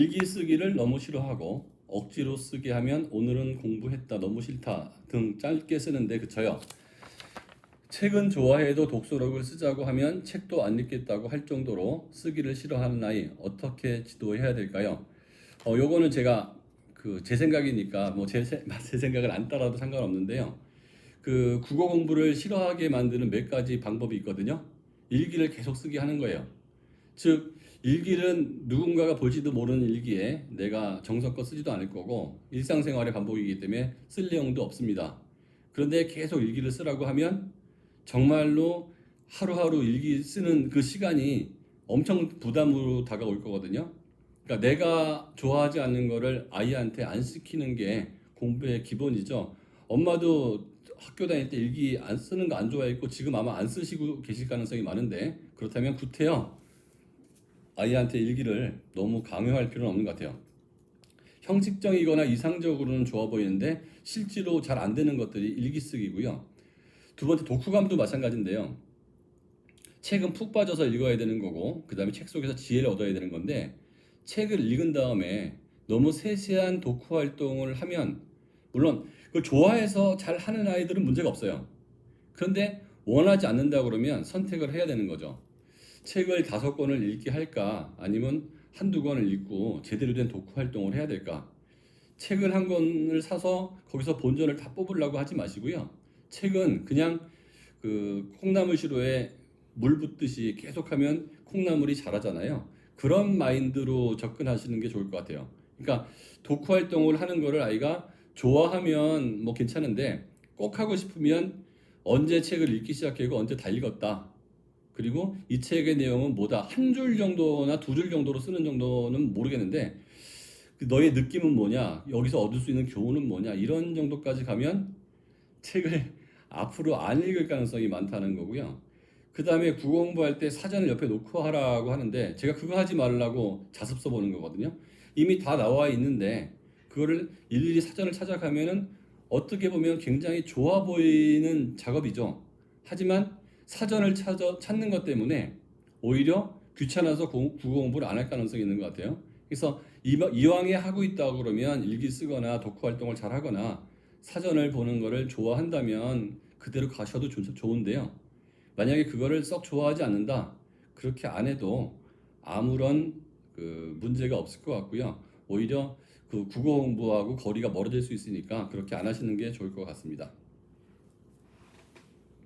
일기 쓰기를 너무 싫어하고 억지로 쓰게 하면 오늘은 공부했다 너무 싫다 등 짧게 쓰는데 그쳐요. 책은 좋아해도 독서록을 쓰자고 하면 책도 안 읽겠다고 할 정도로 쓰기를 싫어하는 아이 어떻게 지도해야 될까요? 어 요거는 제가 그 제 생각이니까 뭐제 제 생각을 안 따라도 상관없는데요. 그 국어 공부를 싫어하게 만드는 몇 가지 방법이 있거든요. 일기를 계속 쓰게 하는 거예요. 즉 일기는 누군가가 볼지도 모르는 일기에 내가 정성껏 쓰지도 않을 거고 일상생활의 반복이기 때문에 쓸 내용도 없습니다. 그런데 계속 일기를 쓰라고 하면 정말로 하루하루 일기 쓰는 그 시간이 엄청 부담으로 다가올 거거든요. 그러니까 내가 좋아하지 않는 거를 아이한테 안 시키는 게 공부의 기본이죠. 엄마도 학교 다닐 때 일기 안 쓰는 거 안 좋아했고 지금 아마 안 쓰시고 계실 가능성이 많은데 그렇다면 구태여 아이한테 일기를 너무 강요할 필요는 없는 것 같아요. 형식적이거나 이상적으로는 좋아 보이는데 실제로 잘 안 되는 것들이 일기 쓰기고요. 두 번째 독후감도 마찬가지인데요. 책은 푹 빠져서 읽어야 되는 거고 그 다음에 책 속에서 지혜를 얻어야 되는 건데 책을 읽은 다음에 너무 세세한 독후 활동을 하면 물론 그걸 좋아해서 잘 하는 아이들은 문제가 없어요. 그런데 원하지 않는다 그러면 선택을 해야 되는 거죠. 책을 다섯 권을 읽게 할까 아니면 한두 권을 읽고 제대로 된 독후 활동을 해야 될까? 책을 한 권을 사서 거기서 본전을 다 뽑으려고 하지 마시고요. 책은 그냥 그 콩나물 시루에 물 붓듯이 계속하면 콩나물이 자라잖아요. 그런 마인드로 접근하시는 게 좋을 것 같아요. 그러니까 독후 활동을 하는 거를 아이가 좋아하면 뭐 괜찮은데 꼭 하고 싶으면 언제 책을 읽기 시작하고 언제 다 읽었다. 그리고 이 책의 내용은 뭐다 한 줄 정도나 두 줄 정도로 쓰는 정도는 모르겠는데 그 너의 느낌은 뭐냐 여기서 얻을 수 있는 교훈은 뭐냐 이런 정도까지 가면 책을 앞으로 안 읽을 가능성이 많다는 거고요. 그 다음에 국어 공부할 때 사전을 옆에 놓고 하라고 하는데 제가 그거 하지 말라고 자습 써보는 거거든요. 이미 다 나와 있는데 그거를 일일이 사전을 찾아가면은 어떻게 보면 굉장히 좋아 보이는 작업이죠. 하지만 사전을 찾아, 찾는 것 때문에 오히려 귀찮아서 공- 국어 공부를 안 할 가능성이 있는 것 같아요. 그래서 이- 이왕에 하고 있다 그러면 일기 쓰거나 독후 활동을 잘 하거나 사전을 보는 거를 좋아한다면 그대로 가셔도 좋- 좋은데요. 만약에 그거를 썩 좋아하지 않는다. 그렇게 안 해도 아무런 그 문제가 없을 것 같고요. 오히려 그 국어 공부하고 거리가 멀어질 수 있으니까 그렇게 안 하시는 게 좋을 것 같습니다.